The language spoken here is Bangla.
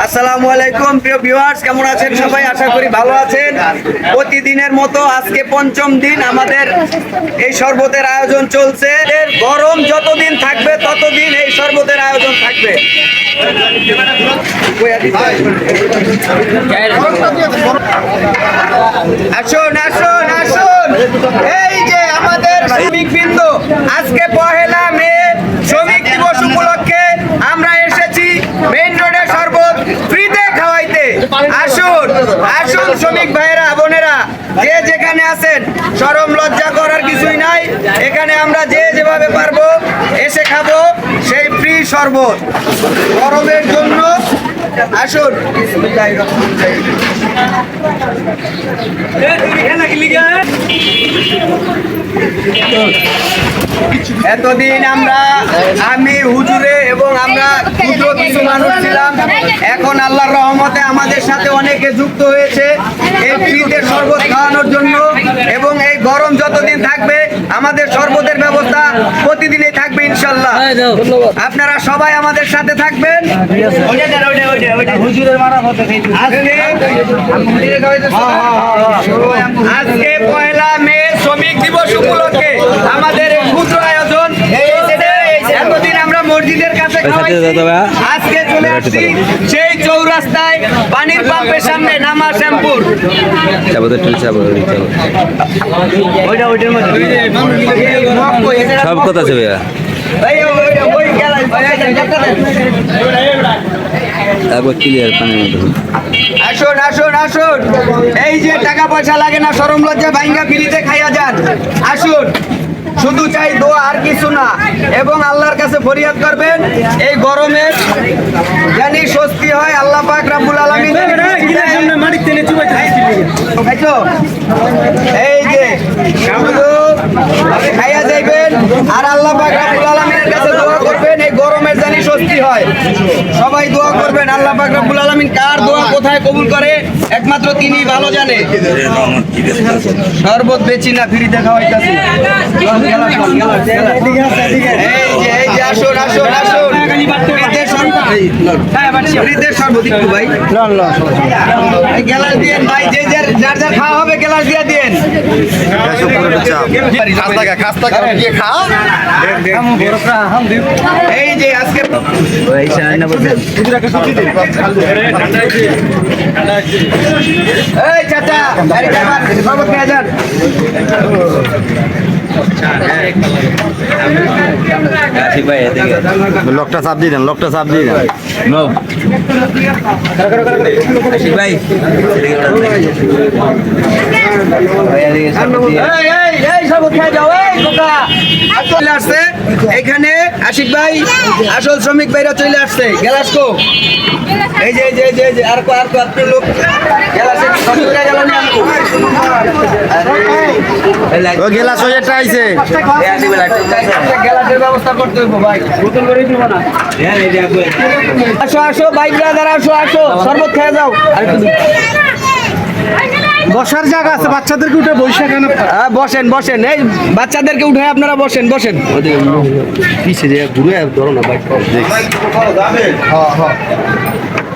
আসসালামু আলাইকুম, প্রিয় ভিউয়ার্স কেমন আছেন সবাই? আশা করি ভালো আছেন। প্রতিদিনের মতো আজকে পঞ্চম দিন আমাদের এই শরবতের আয়োজন চলছে। এর গরম যতদিন থাকবে, ততদিন এই শরবতের আয়োজন থাকবে। আসুন আসুন আসুন। এই যে আমাদের শ্রমিক বৃন্দ আজকে পহেলা মে শ্রমিক দিবস উপলক্ষে আমরা এসেছি মেইন রোডে শরবত ফ্রিতে খাওয়াইতে আসুন আসুন শ্রমিক ভাইয়েরা, বোনেরা, যে যেখানে আছেন, সরম লজ্জা করার কিছুই নাই। এখানে আমরা যে যেভাবে পারব, এসে খাব, সেই ফ্রি শরবত। গরমের জন্য, আসুন। এতদিন আমরা আমি হুজুরে এবং আমরা ক্ষুদ্র কিছু মানুষ ছিলাম। এখন আল্লাহর রহমতে আমাদের সাথে অনেকে যুক্ত হয়েছে। এই ফ্রিতে শরবত খাওয়ানোর জন্য এবং এই গরম যতদিন থাকবে আমাদের শরবতের ব্যবস্থা প্রতিদিনই থাকবে ইনশাল্লাহ। আপনারা সবাই আমাদের সাথে থাকবেন। আজকে আজকে পয়লা মে শ্রমিক দিবস উপলক্ষে আমাদের এই ক্ষুদ্র আয়োজন এতদিন আমরা মসজিদের কাছে খাওয়াইছি। আজকে চলে আসছি সেই চৌরাস্তায় পানির পাম্পের সামনে নামা শ্যামপুর। সব কথা আছে ভাইয়া। ক্লিয়ার পানির আসুন আসুন আসুন। এই যে টাকা পয়সা লাগে না সরম লজ্জা ভাইঙ্গা ফিরিতে খাইয়া যান। আসুন। শুধু চাই দোয়া আর কিছু না। এবং আল্লাহর কাছে ফরিয়াদ করবেন এই গরমে জানি স্বস্তি হয় আল্লাহ পাক রাব্বুল আলামিন এই যে খাইয়া যাইবেন আর আল্লাহ পাক রাব্বুল আলামিনের কাছে দোয়া করবেন এই গরমের জানি স্বস্তি হয়? সবাই দোয়া করবেন আল্লাহ পাক রাব্বুল আলামিন কার দোয়া কোথায় কবুল করে একমাত্র তিনি ভালো জানে। শরবত বেচি না ফ্রিতে খাওয়াইতাছি। এই যে এই যে আসুন আসুন আসুন ফ্রিতে শরবত একটু ভাই এই গ্লাস দিয়েন ভাই যে যার যার খাওয়া হবে গ্লাস দিয়ে দিয়েন। এই যে আজকে এই চাচা যান। লোকটা চাপ দিয়ে দেন লোকটা চাপ দিয়ে দেন। ভাই এখানে আশিক ভাই আসল শ্রমিক ভাইরা চলে আসছে গ্যালাস কো এই যে যে যে, আর কো আর কো লোক গ্যালাসে সত্তর গেল না আমকো ও গেলাস আইছে একটা ব্যবস্থা করতে আসো আসো ব্রাদার আসো আসো শরবত খেয়ে যাও। বসার জায়গা আছে বাচ্চাদেরকে উঠে বসে কেন হ্যাঁ, বসেন বসেন। এই বাচ্চাদেরকে উঠে আপনারা বসেন বসেন। পিছে যে ঘুরে ধরো না বাইক।